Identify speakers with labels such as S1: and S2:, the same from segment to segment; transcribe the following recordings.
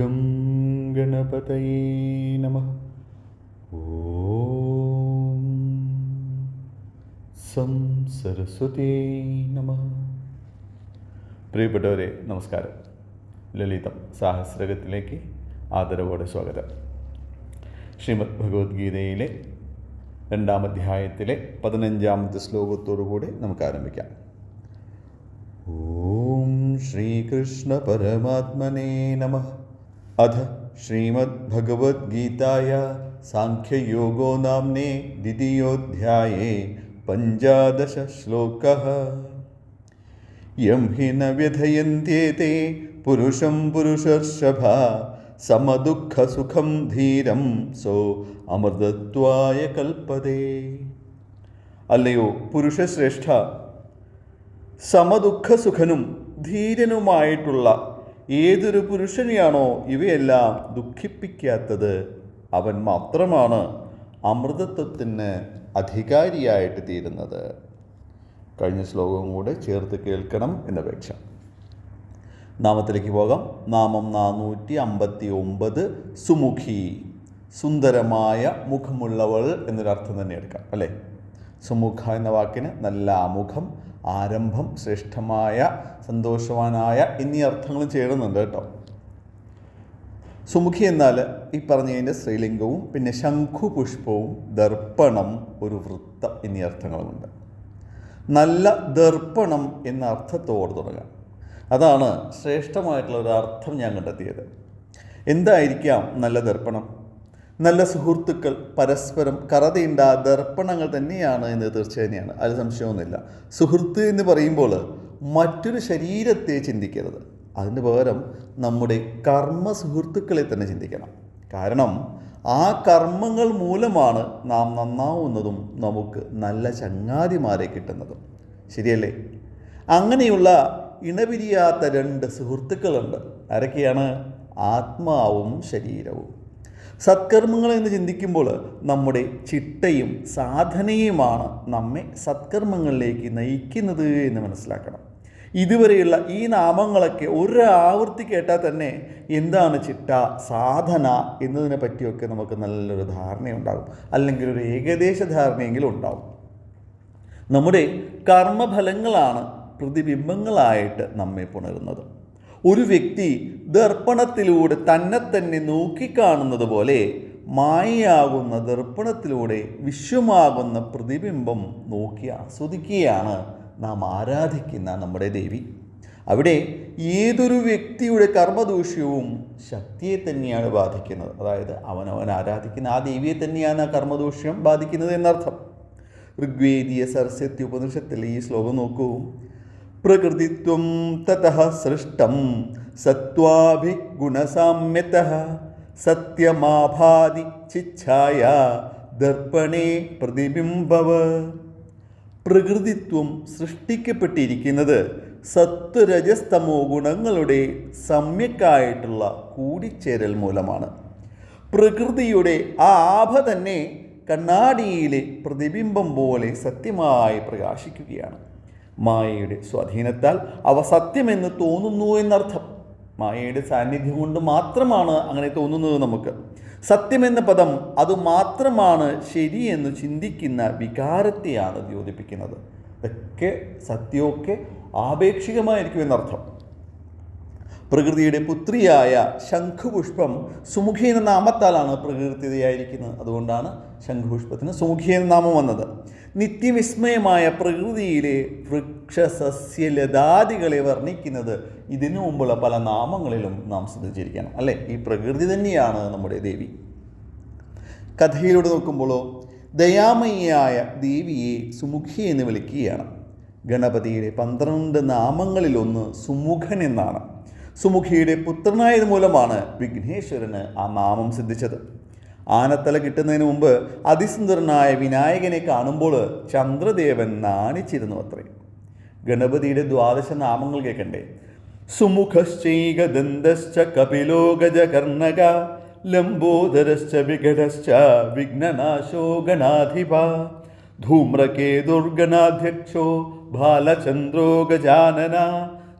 S1: Gum गणपतये नमः ഓം some സരസ്വതേ നമ പ്രിയപ്പെട്ടവരെ നമസ്കാരം. ലളിതം സാഹസ്രകത്തിലേക്ക് ആദരവോടെ സ്വാഗതം. ശ്രീമദ് ഭഗവത്ഗീതയിലെ രണ്ടാം അധ്യായത്തിലെ പതിനഞ്ചാമത്തെ ശ്ലോകത്തോടുകൂടി നമുക്ക് ആരംഭിക്കാം. ഓം ശ്രീകൃഷ്ണ പരമാത്മനേ നമ. ശ്രീമദ്ഭഗവത്ഗീതായ സാഖ്യയോഗോ നാംനേ ദ്വിതീയോധ്യായേ പഞ്ചാദശ ശ്ലോകः യം ഹി ന വ്യഥയന്ത്യേതേ പുരുഷം പുരുഷർഷഭ സമദുഃഖസുഖം ധീരം സോ അമൃതത്വായ കൽപ്പതേ അല്ലയോ പുരുഷശ്രേഷ്ഠ സമദുഃഖസുഖനും ധീരനുമായിട്ടുള്ള ഏതൊരു പുരുഷനെയാണോ ഇവയെല്ലാം ദുഃഖിപ്പിക്കാത്തത്? അവൻ മാത്രമാണ് അമൃതത്വത്തിന് അധികാരിയായിട്ട് തീരുന്നത്. കഴിഞ്ഞ ശ്ലോകവും കൂടെ ചേർത്ത് കേൾക്കണം എന്നപേക്ഷ നാമത്തിലേക്ക് പോകാം. നാമം നാനൂറ്റി അമ്പത്തി ഒമ്പത് സുമുഖി. സുന്ദരമായ മുഖമുള്ളവൾ എന്നൊരർത്ഥം തന്നെ എടുക്കാം അല്ലേ? സുമുഖ എന്ന വാക്കിന് നല്ല ആമുഖം ആരംഭം ശ്രേഷ്ഠമായ സന്തോഷവാനായ എന്നീ അർത്ഥങ്ങളും ചേരുന്നുണ്ട് കേട്ടോ. സുമുഖി എന്നാൽ ഈ പറഞ്ഞതിന്റെ സ്ത്രീലിംഗവും പിന്നെ ശംഖുപുഷ്പവും ദർപ്പണം ഒരു വൃത്തം എന്നീ അർത്ഥങ്ങളുമുണ്ട്. നല്ല ദർപ്പണം എന്ന അർത്ഥത്തോട് തുടങ്ങാം. അതാണ് ശ്രേഷ്ഠമായിട്ടുള്ള ഒരു അർത്ഥം ഞാൻ കണ്ടെത്തിയത്. എന്തായിരിക്കാം നല്ല ദർപ്പണം? നല്ല സുഹൃത്തുക്കൾ പരസ്പരം കറതീണ്ട ദർപ്പണങ്ങൾ തന്നെയാണ് എന്ന് തീർച്ചയായും അതിൽ സംശയമൊന്നുമില്ല. സുഹൃത്ത് എന്ന് പറയുമ്പോൾ മറ്റൊരു ശരീരത്തെ ചിന്തിക്കരുത്. അതിന് പകരം നമ്മുടെ കർമ്മ സുഹൃത്തുക്കളെ തന്നെ ചിന്തിക്കണം. കാരണം ആ കർമ്മങ്ങൾ മൂലമാണ് നാം നന്നാവുന്നതും നമുക്ക് നല്ല ചങ്ങാതിമാരെ കിട്ടുന്നതും. ശരിയല്ലേ? അങ്ങനെയുള്ള ഇണപിരിയാത്ത രണ്ട് സുഹൃത്തുക്കളുണ്ട്. ആരൊക്കെയാണ്? ആത്മാവും ശരീരവും. സത്കർമ്മങ്ങൾ എന്ന് ചിന്തിക്കുമ്പോൾ നമ്മുടെ ചിട്ടയും സാധനയുമാണ് നമ്മെ സത്കർമ്മങ്ങളിലേക്ക് നയിക്കുന്നത് എന്ന് മനസ്സിലാക്കണം. ഇതുവരെയുള്ള ഈ നാമങ്ങളൊക്കെ ഒരു ആവൃത്തി കേട്ടാൽ തന്നെ എന്താണ് ചിട്ട സാധന എന്നതിനെ പറ്റിയൊക്കെ നമുക്ക് നല്ലൊരു ധാരണയുണ്ടാകും. അല്ലെങ്കിൽ ഒരു ഏകദേശ ധാരണയെങ്കിലും ഉണ്ടാകും നമ്മുടെ കർമ്മഫലങ്ങളാണ് പ്രതിബിംബങ്ങളായിട്ട് നമ്മെ പുണരുന്നത്. ഒരു വ്യക്തി ദർപ്പണത്തിലൂടെ തന്നെ തന്നെ നോക്കിക്കാണുന്നത് പോലെ മായയാകുന്ന ദർപ്പണത്തിലൂടെ വിശ്വമാകുന്ന പ്രതിബിംബം നോക്കി ആസ്വദിക്കുകയാണ് നാം ആരാധിക്കുന്ന നമ്മുടെ ദേവി. അവിടെ ഏതൊരു വ്യക്തിയുടെ കർമ്മദൂഷ്യവും ശക്തിയെ തന്നെയാണ് ബാധിക്കുന്നത്. അതായത് അവനവൻ ആരാധിക്കുന്ന ആ ദേവിയെ തന്നെയാണ് ആ കർമ്മദൂഷ്യം ബാധിക്കുന്നത് എന്നർത്ഥം. ഋഗ്വേദീയ സരസ്വതി ഉപനിഷത്തിൽ ഈ ശ്ലോകം നോക്കൂ. പ്രകൃതിത്വം തതഃ സൃഷ്ടം. സത്വാഭിഗുണസാമ്യത. സത്യമാഭാതി ചിച്ഛായ ദർപ്പണേ പ്രതിബിംബവ. പ്രകൃതിത്വം സൃഷ്ടിക്കപ്പെട്ടിരിക്കുന്നത് സത്വരജസ്തമോ ഗുണങ്ങളുടെ സമ്യക്കായിട്ടുള്ള കൂടിച്ചേരൽ മൂലമാണ്. പ്രകൃതിയുടെ ആ ആഭ തന്നെ കണ്ണാടിയിലെ പ്രതിബിംബം പോലെ സത്യമായി പ്രകാശിക്കുകയാണ്. മായയുടെ സ്വാധീനത്താൽ അവ സത്യമെന്ന് തോന്നുന്നു എന്നർത്ഥം. മായയുടെ സാന്നിധ്യം കൊണ്ട് മാത്രമാണ് അങ്ങനെ തോന്നുന്നത് നമുക്ക്. സത്യമെന്ന പദം അത് മാത്രമാണ് ശരിയെന്ന് ചിന്തിക്കുന്ന വികാരത്തെയാണ് ദ്യോതിപ്പിക്കുന്നത്. ഇതൊക്കെ സത്യമൊക്കെ ആപേക്ഷികമായിരിക്കും എന്നർത്ഥം. പ്രകൃതിയുടെ പുത്രിയായ ശംഖുപുഷ്പം സുമുഖി എന്ന നാമത്താലാണ് പ്രകൃതിയായിരിക്കുന്നത്. അതുകൊണ്ടാണ് ശംഖുപുഷ്പത്തിന് സുമുഖി എന്ന നാമം വന്നത്. നിത്യവിസ്മയമായ പ്രകൃതിയിലെ വൃക്ഷസസ്യലതാദികളെ വർണിക്കുന്നത് ഇതിനു മുമ്പുള്ള പല നാമങ്ങളിലും നാം ശ്രദ്ധിച്ചിരിക്കണം. അല്ലേ? ഈ പ്രകൃതി തന്നെയാണ് നമ്മുടെ ദേവി. കഥയിലൂടെ നോക്കുമ്പോഴോ ദയാമയിയായ ദേവിയെ സുമുഖി എന്ന് വിളിക്കുകയാണ്. ഗണപതിയുടെ പന്ത്രണ്ട് നാമങ്ങളിലൊന്ന് സുമുഖൻ എന്നാണ്. സുമുഖിയുടെ പുത്രനായത് മൂലമാണ് വിഘ്നേശ്വരന് ആ നാമം സിദ്ധിച്ചത്. ആനത്തല കിട്ടുന്നതിന് മുമ്പ് അതിസുന്ദരനായ വിനായകനെ കാണുമ്പോൾ ചന്ദ്രദേവൻ നാണിച്ചിരുന്നു അത്രേ. ഗണപതിയുടെ ദ്വാദശ നാമങ്ങൾ കേൾക്കണ്ടേ? സുമുഖശ്ചൈകദന്തശ്ച കപിലോകജ കർണക ലംബോദരശ്ച വികടശ്ച വിഘ്നനാശോ ഗണാധിപ ധൂമ്രകേതുർഗണാധ്യക്ഷോ ബാലചന്ദ്രോ ഗജാനന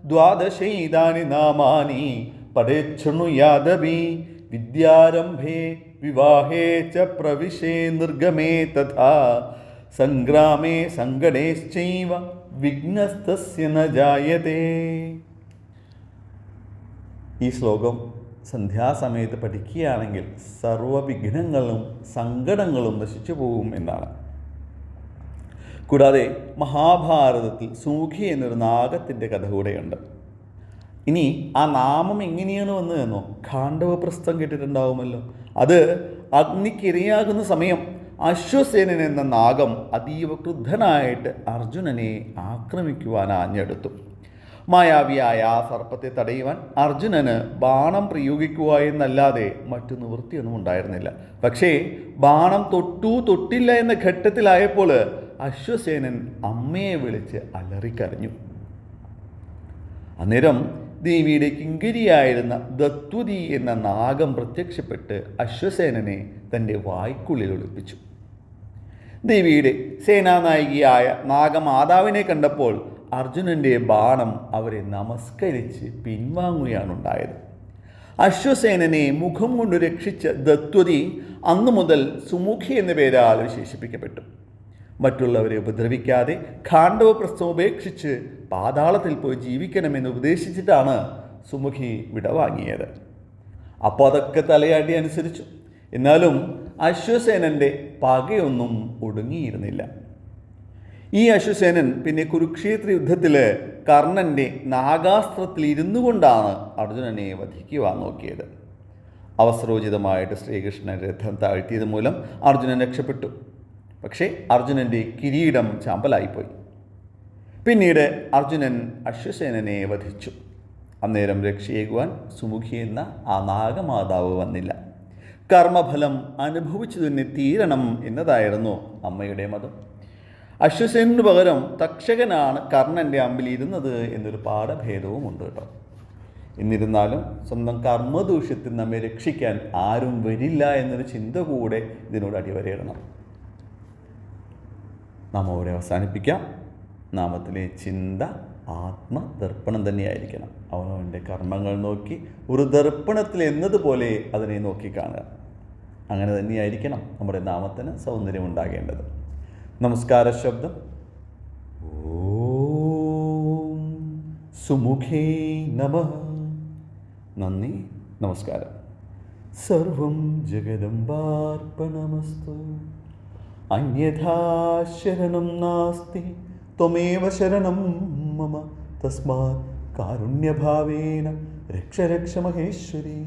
S1: ദ്വാദശൈതാനി നാമാനി പടേച്ഛണു യാദവി വിദ്യാരംഭേ വിവാഹേ ച പ്രവിശേ നിർഗമേ തഥാ സംഗ്രാമേ സങ്കടേശ്ചൈവ വിഘ്നസ്തസ്യ ന ജായതേ. ഈ ശ്ലോകം സന്ധ്യാസമയത്ത് പഠിക്കുകയാണെങ്കിൽ സർവവിഘ്നങ്ങളും സങ്കടങ്ങളും നശിച്ചു പോകും എന്നാണ്. കൂടാതെ മഹാഭാരതത്തിൽ സൂഖി എന്നൊരു നാഗത്തിന്റെ കഥ കൂടെയുണ്ട്. ഇനി ആ നാമം എങ്ങനെയാണ് വന്നതെന്നോ ഖാണ്ഡവപ്രസ്ഥം കേട്ടിട്ടുണ്ടാവുമല്ലോ. അത് അഗ്നിക്കിരയാകുന്ന സമയം അശ്വസേനൻ എന്ന നാഗം അതീവ ക്രുദ്ധനായിട്ട് അർജുനനെ ആക്രമിക്കുവാൻ ആഞ്ഞെടുത്തു. മായാവിയായ ആ സർപ്പത്തെ തടയുവാൻ അർജുനന് ബാണം പ്രയോഗിക്കുക എന്നല്ലാതെ മറ്റു നിവൃത്തിയൊന്നും ഉണ്ടായിരുന്നില്ല. പക്ഷേ ബാണം തൊട്ടു തൊട്ടില്ല എന്ന ഘട്ടത്തിലായപ്പോൾ അശ്വസേനൻ അമ്മയെ വിളിച്ച് അലറിക്കരഞ്ഞു. അന്നേരം ദേവിയുടെ കിങ്കരിയായിരുന്ന ദത്വതി എന്ന നാഗം പ്രത്യക്ഷപ്പെട്ട് അശ്വസേനനെ തന്റെ വായ്ക്കുള്ളിൽ ഒളിപ്പിച്ചു. ദേവിയുടെ സേനാനായികയായ നാഗമാതാവിനെ കണ്ടപ്പോൾ അർജുനന്റെ ബാണം അവരെ നമസ്കരിച്ച് പിൻവാങ്ങുകയാണുണ്ടായത്. അശ്വസേനനെ മുഖം കൊണ്ട് രക്ഷിച്ച ദത്വതി അന്നു മുതൽ സുമുഖി എന്ന പേരാൽ വിശേഷിപ്പിക്കപ്പെട്ടു. മറ്റുള്ളവരെ ഉപദ്രവിക്കാതെ ഖാണ്ഡവ ഉപേക്ഷിച്ച് പാതാളത്തിൽ പോയി ജീവിക്കണമെന്ന് ഉപദേശിച്ചിട്ടാണ് സുമുഖി വിടവാങ്ങിയത്. അപ്പോൾ അതൊക്കെ തലയാടി അനുസരിച്ചു. എന്നാലും അശ്വസേനന്റെ പകയൊന്നും ഒടുങ്ങിയിരുന്നില്ല. ഈ അശ്വസേനൻ പിന്നെ കുരുക്ഷേത്ര യുദ്ധത്തിൽ കർണന്റെ നാഗാസ്ത്രത്തിൽ ഇരുന്നു കൊണ്ടാണ് അർജുനനെ വധിക്കുവാൻ നോക്കിയത്. അവസരോചിതമായിട്ട് ശ്രീകൃഷ്ണൻ രഥം താഴ്ത്തിയത് മൂലം അർജുനൻ രക്ഷപ്പെട്ടു. പക്ഷേ അർജുനന്റെ കിരീടം ചാമ്പലായിപ്പോയി. പിന്നീട് അർജുനൻ അശ്വസേനനെ വധിച്ചു. അന്നേരം രക്ഷയേകുവാൻ സുമുഖി എന്ന ആ നാഗമാതാവ് വന്നില്ല. കർമ്മഫലം അനുഭവിച്ചു തന്നെ തീരണം എന്നതായിരുന്നു അമ്മയുടെ മതം. അശ്വസേനു പകരം തക്ഷകനാണ് കർണന്റെ അമ്പിൽ ഇരുന്നത് എന്നൊരു പാഠഭേദവും ഉണ്ട് കേട്ടോ. എന്നിരുന്നാലും സ്വന്തം കർമ്മദൂഷ്യത്തിൽ നമ്മെ രക്ഷിക്കാൻ ആരും വരില്ല എന്നൊരു ചിന്ത കൂടെ ഇതിനോട് അടിവരയിടണം. നാം അവരെ അവസാനിപ്പിക്കാം. നാമത്തിലെ ചിന്ത ആത്മദർപ്പണം തന്നെയായിരിക്കണം. അവനവന്റെ കർമ്മങ്ങൾ നോക്കി ഒരു ദർപ്പണത്തിൽ എന്നതുപോലെ അതിനെ നോക്കിക്കാണുക അങ്ങനെ തന്നെയായിരിക്കണം നമ്മുടെ നാമത്തിന് സൗന്ദര്യം ഉണ്ടാകേണ്ടത് നമസ്കാര ശബ്ദം. സുമുഖേ നമ. നന്ദി നമസ്കാരം. സർവം ജഗദംബാർപ്പണമസ്തു. അന്യഥാ ശരണം നാസ്തി ത്വമേവ ശരണം മമ. തസ്മാ കാരുണ്യഭാവേന രക്ഷ രക്ഷ മഹേശ്വരി.